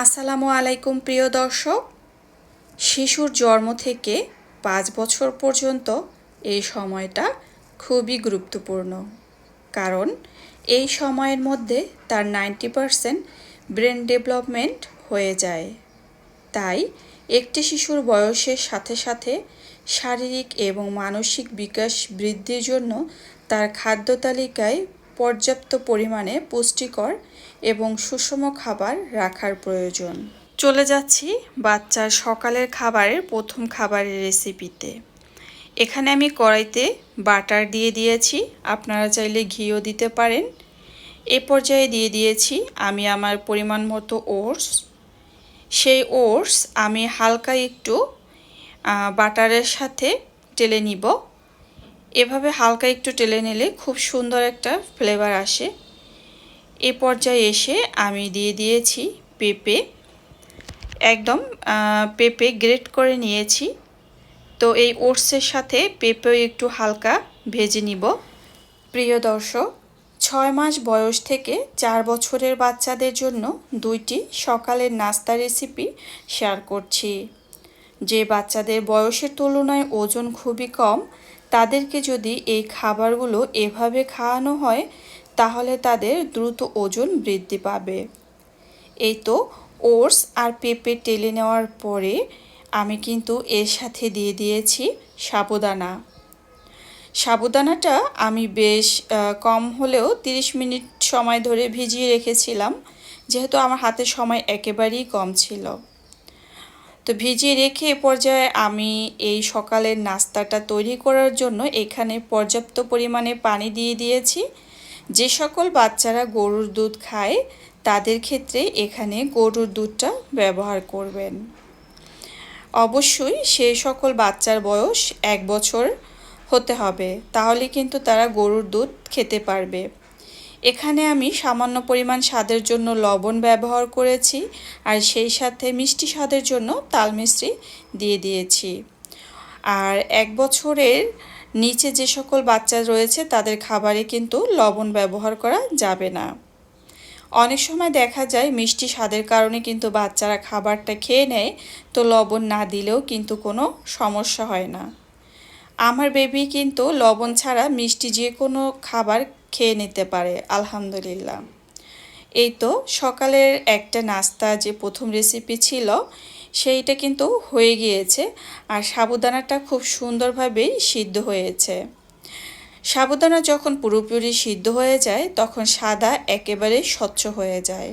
আসসালামু আলাইকুম, প্রিয় দর্শক। শিশুর জন্ম থেকে পাঁচ বছর পর্যন্ত এই সময়টা খুবই গুরুত্বপূর্ণ। কারণ এই সময়ের মধ্যে তার নাইনটি পারসেন্ট ব্রেন ডেভেলপমেন্ট হয়ে যায়। তাই একটি শিশুর বয়সের সাথে সাথে শারীরিক এবং মানসিক বিকাশ বৃদ্ধির জন্য তার খাদ্য তালিকায় পর্যাপ্ত পরিমাণে পুষ্টিকর এবং সুষম খাবার রাখার প্রয়োজন। চলে যাচ্ছি বাচ্চার সকালের খাবারের প্রথম খাবারের রেসিপিতে এখানে আমি কড়াইতে বাটার দিয়ে দিয়েছি, আপনারা চাইলে ঘিও দিতে পারেন। এ পর্যায়ে দিয়ে দিয়েছি আমি আমার পরিমাণ মতো ওটস। সেই ওটস আমি হালকা একটু বাটারের সাথে টেলে নিব। এভাবে হালকা একটু টেলে নিলে খুব সুন্দর একটা ফ্লেভার আসে। এ পর্যায়ে এসে আমি দিয়ে দিয়েছি পেঁপে। একদম পেঁপে গ্রেট করে নিয়েছি। তো এই ওটসের সাথে পেঁপেও একটু হালকা ভেজে নিব। প্রিয় দর্শক, ছয় মাস বয়স থেকে চার বছরের বাচ্চাদের জন্য দুইটি সকালের নাস্তা রেসিপি শেয়ার করছি। যে বাচ্চাদের বয়সের তুলনায় ওজন খুবই কম তাদেরকে যদি এই খাবারগুলো এভাবে খাওয়ানো হয়, তাহলে তাদের দ্রুত ওজন বৃদ্ধি পাবে। এই তো ওটস আর পেঁপে টেলে নেওয়ার পরে আমি কিন্তু এর সাথে দিয়ে দিয়েছি সাবুদানা। সাবুদানাটা আমি বেশ কম হলেও 30 মিনিট সময় ধরে ভিজিয়ে রেখেছিলাম, যেহেতু আমার হাতে সময় একেবারেই কম ছিল। তো ভিজিয়ে রেখে এ পর্যায়ে আমি এই সকালের নাস্তাটা তৈরি করার জন্য এখানে পর্যাপ্ত পরিমাণে পানি দিয়ে দিয়েছি। যে সকল বাচ্চারা গরুর দুধ খায়, তাদের ক্ষেত্রে এখানে গরুর দুধটা ব্যবহার করবেন। অবশ্যই সে সকল বাচ্চার বয়স এক বছর হতে হবে, তাহলে কিন্তু তারা গরুর দুধ খেতে পারবে। এখানে আমি সামান্য পরিমাণ স্বাদের জন্য লবণ ব্যবহার করেছি আর সেই সাথে মিষ্টি স্বাদের জন্য তাল মিশ্রি দিয়ে দিয়েছি। আর এক বছরের নিচে যে সকল বাচ্চা রয়েছে তাদের খাবারে কিন্তু লবণ ব্যবহার করা যাবে না। অনেক সময় দেখা যায় মিষ্টি স্বাদের কারণে কিন্তু বাচ্চারা খাবারটা খেয়ে নেয়, তো লবণ না দিলেও কিন্তু কোনো সমস্যা হয় না। আমার বেবি কিন্তু লবণ ছাড়া মিষ্টি যে কোনো খাবার খেয়ে নিতে পারে, আলহামদুলিল্লাহ। এই তো সকালের একটা নাস্তা যে প্রথম রেসিপি ছিল, সেইটা কিন্তু হয়ে গিয়েছে আর সাবুদানাটা খুব সুন্দরভাবেই সিদ্ধ হয়েছে। সাবুদানা যখন পুরোপুরি সিদ্ধ হয়ে যায়, তখন সাদা একেবারে স্বচ্ছ হয়ে যায়।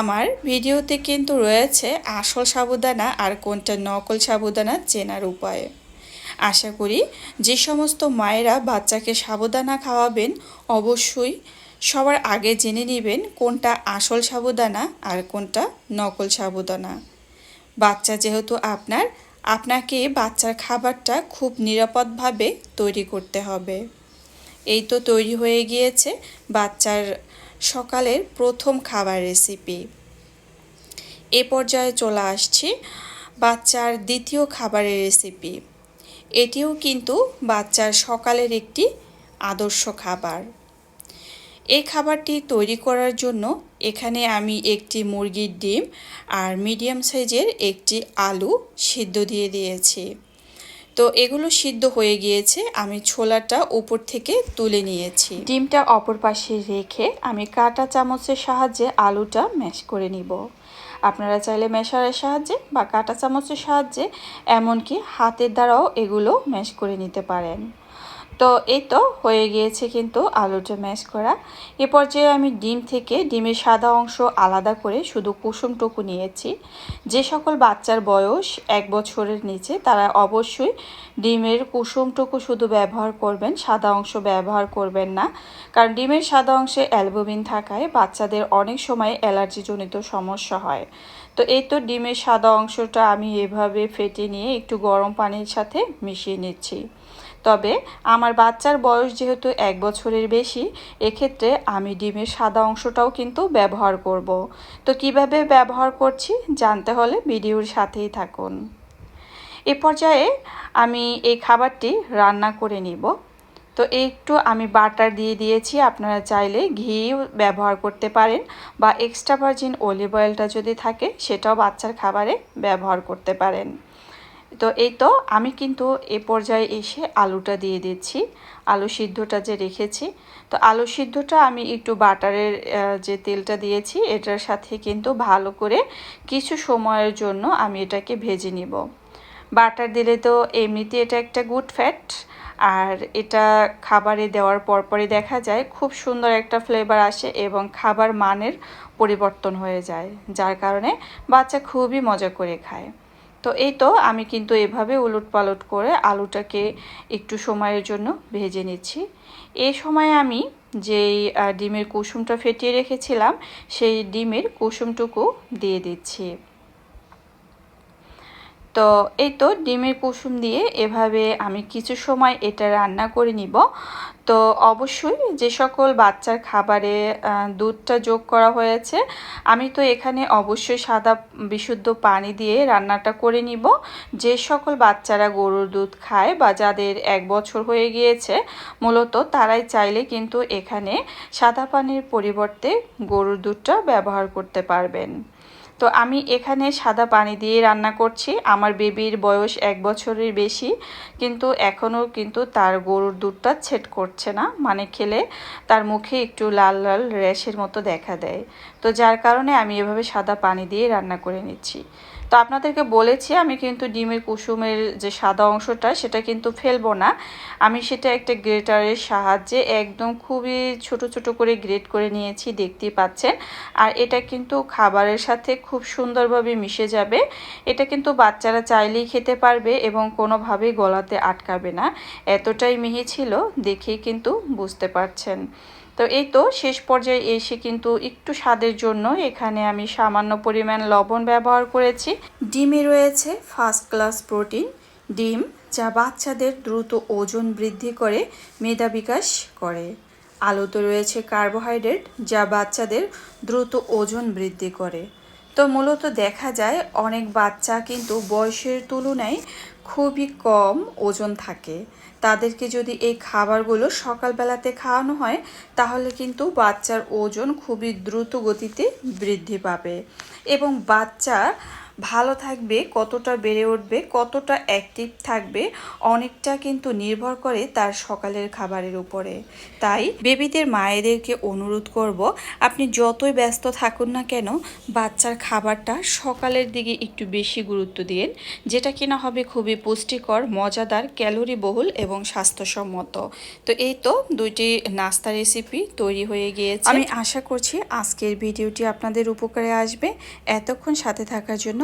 আমার ভিডিওতে কিন্তু রয়েছে আসল সাবুদানা আর কোনটা নকল সাবুদানা চেনার উপায়। আশা করি যে সমস্ত মায়েরা বাচ্চাকে সাবুদানা খাওয়াবেন, অবশ্যই সবার আগে জেনে নেবেন কোনটা আসল সাবুদানা আর কোনটা নকল সাবুদানা বাচ্চা যেহেতু আপনার, আপনাকে বাচ্চার খাবারটা খুব নিরাপদভাবে তৈরি করতে হবে। এই তো তৈরি হয়ে গিয়েছে বাচ্চার সকালের প্রথম খাবার রেসিপি এ পর্যায়ে চলে আসছি বাচ্চার দ্বিতীয় খাবারের রেসিপি এটিও কিন্তু বাচ্চার সকালের একটি আদর্শ খাবার। এই খাবারটি তৈরি করার জন্য এখানে আমি একটি মুরগির ডিম আর মিডিয়াম সাইজের একটি আলু সিদ্ধ দিয়ে দিয়েছি। তো এগুলো সিদ্ধ হয়ে গিয়েছে, আমি ছোলাটা উপর থেকে তুলে নিয়েছি। ডিমটা অপর পাশে রেখে আমি কাটা চামচের সাহায্যে আলুটা ম্যাশ করে নিব। আপনারা চাইলে মেশারের সাহায্যে বা কাটা চামচের সাহায্যে, এমনকি হাতের দ্বারাও এগুলো ম্যাশ করে নিতে পারেন। তো এই তো হয়ে গিয়েছে কিন্তু আলুটা ম্যাশ করা। এ পর্যায়ে আমি ডিম থেকে ডিমের সাদা অংশ আলাদা করে শুধু কুসুমটুকু নিয়েছি। যে সকল বাচ্চার বয়স এক বছরের নিচে, তারা অবশ্যই ডিমের কুসুমটুকু শুধু ব্যবহার করবেন, সাদা অংশ ব্যবহার করবেন না। কারণ ডিমের সাদা অংশে অ্যালবোমিন থাকায় বাচ্চাদের অনেক সময় অ্যালার্জিজনিত সমস্যা হয়। তো এই তো ডিমের সাদা অংশটা আমি এভাবে ফেটে নিয়ে একটু গরম পানির সাথে মিশিয়ে নিচ্ছি। তবে আমার বাচ্চার বয়স যেহেতু এক বছরের বেশি, এক্ষেত্রে আমি ডিমের সাদা অংশটাও কিন্তু ব্যবহার করব। তো কীভাবে ব্যবহার করছি জানতে হলে ভিডিওর সাথেই থাকুন। এ পর্যায়ে আমি এই খাবারটি রান্না করে নিব। তো একটু আমি বাটার দিয়ে দিয়েছি, আপনারা চাইলে ঘি ব্যবহার করতে পারেন বা এক্সট্রা ভার্জিন অলিভ অয়েলটা যদি থাকে, সেটাও বাচ্চার খাবারে ব্যবহার করতে পারেন। তো এই তো আমি কিন্তু এ পর্যায়ে এসে আলুটা দিয়ে দিচ্ছি। আলু সিদ্ধটা যে রেখেছি, তো আলু সিদ্ধটা আমি একটু বাটারের যে তেলটা দিয়েছি, এটার সাথে কিন্তু ভালো করে কিছু সময়ের জন্য আমি এটাকে ভেজে নিব। বাটার দিলে তো এমনিতে এটা একটা গুড ফ্যাট, আর এটা খাবারে দেওয়ার পরপরই দেখা যায় খুব সুন্দর একটা ফ্লেভার আসে এবং খাবার মানের পরিবর্তন হয়ে যায়, যার কারণে বাচ্চা খুবই মজা করে খায়। তো এই তো আমি কিন্তু এভাবে উলট পালট করে আলুটাকে একটু সময়ের জন্য ভেজে নিচ্ছি। এই সময় আমি যেই ডিমের কুসুমটা ফেটিয়ে রেখেছিলাম, সেই ডিমের কুসুমটুকু দিয়ে দিচ্ছি। তো এই তো ডিমের কুসুম দিয়ে এভাবে আমি কিছু সময় এটা রান্না করে নিব। তো অবশ্যই যে সকল বাচ্চার খাবারে দুধটা যোগ করা হয়েছে, আমি তো এখানে অবশ্যই সাদা বিশুদ্ধ পানি দিয়ে রান্নাটা করে নিব। যে সকল বাচ্চারা গরুর দুধ খায় বা যাদের এক বছর হয়ে গিয়েছে, মূলত তারাই চাইলে কিন্তু এখানে সাদা পানির পরিবর্তে গরুর দুধটা ব্যবহার করতে পারবেন। তো আমি এখানে সাদা পানি দিয়ে রান্না করছি। আমার বেবির বয়স এক বছরের বেশি, কিন্তু এখনও কিন্তু তার গরুর দুধটা ছেট করছে না। মানে খেলে তার মুখে একটু লাল লাল র্যাশের মতো দেখা দেয়। তো যার কারণে আমি এভাবে সাদা পানি দিয়ে রান্না করে নিচ্ছি। তো আপনাদেরকে বলেছি, আমি কিন্তু ডিমের কুসুমের যে সাদা অংশটা, সেটা কিন্তু ফেলব না। আমি সেটা একটা গ্রেটারের সাহায্যে একদম খুবই ছোট ছোট করে গ্রেট করে নিয়েছি, দেখতেই পাচ্ছেন। আর এটা কিন্তু খাবারের সাথে খুব সুন্দরভাবে মিশে যাবে। এটা কিন্তু বাচ্চারা চাইলেই খেতে পারবে এবং কোনোভাবেই গলাতে আটকাবে না। এতটাই মিহি ছিল, দেখেই কিন্তু বুঝতে পারছেন। তো এই তো শেষ পর্যায়ে এসে কিন্তু একটু স্বাদের জন্য এখানে আমি সামান্য পরিমাণ লবণ ব্যবহার করেছি। ডিমে রয়েছে ফার্স্ট ক্লাস প্রোটিন ডিম যা বাচ্চাদের দ্রুত ওজন বৃদ্ধি করে, মেধা বিকাশ করে। আলুতে রয়েছে কার্বোহাইড্রেট যা বাচ্চাদের দ্রুত ওজন বৃদ্ধি করে। তো মূলত দেখা যায় অনেক বাচ্চা কিন্তু বয়সের তুলনায় খুবই কম ওজন থাকে। তাদেরকে যদি এই খাবারগুলো সকালবেলাতে খাওয়ানো হয়, তাহলে কিন্তু বাচ্চার ওজন খুবই দ্রুত গতিতে বৃদ্ধি পাবে। এবং বাচ্চা ভালো থাকবে, কতটা বেড়ে উঠবে, কতটা অ্যাক্টিভ থাকবে, অনেকটা কিন্তু নির্ভর করে তার সকালের খাবারের উপরে। তাই বেবিদের মায়েদেরকে অনুরোধ করব, আপনি যতই ব্যস্ত থাকুন না কেন, বাচ্চার খাবারটা সকালের দিকে একটু বেশি গুরুত্ব দিন, যেটা কিনা হবে খুবই পুষ্টিকর, মজাদার ক্যালোরি বহুল এবং স্বাস্থ্যসম্মত। তো এই তো দুইটি নাস্তা রেসিপি তৈরি হয়ে গিয়েছে। আমি আশা করছি আজকের ভিডিওটি আপনাদের উপকারে আসবে। এতক্ষণ সাথে থাকার জন্য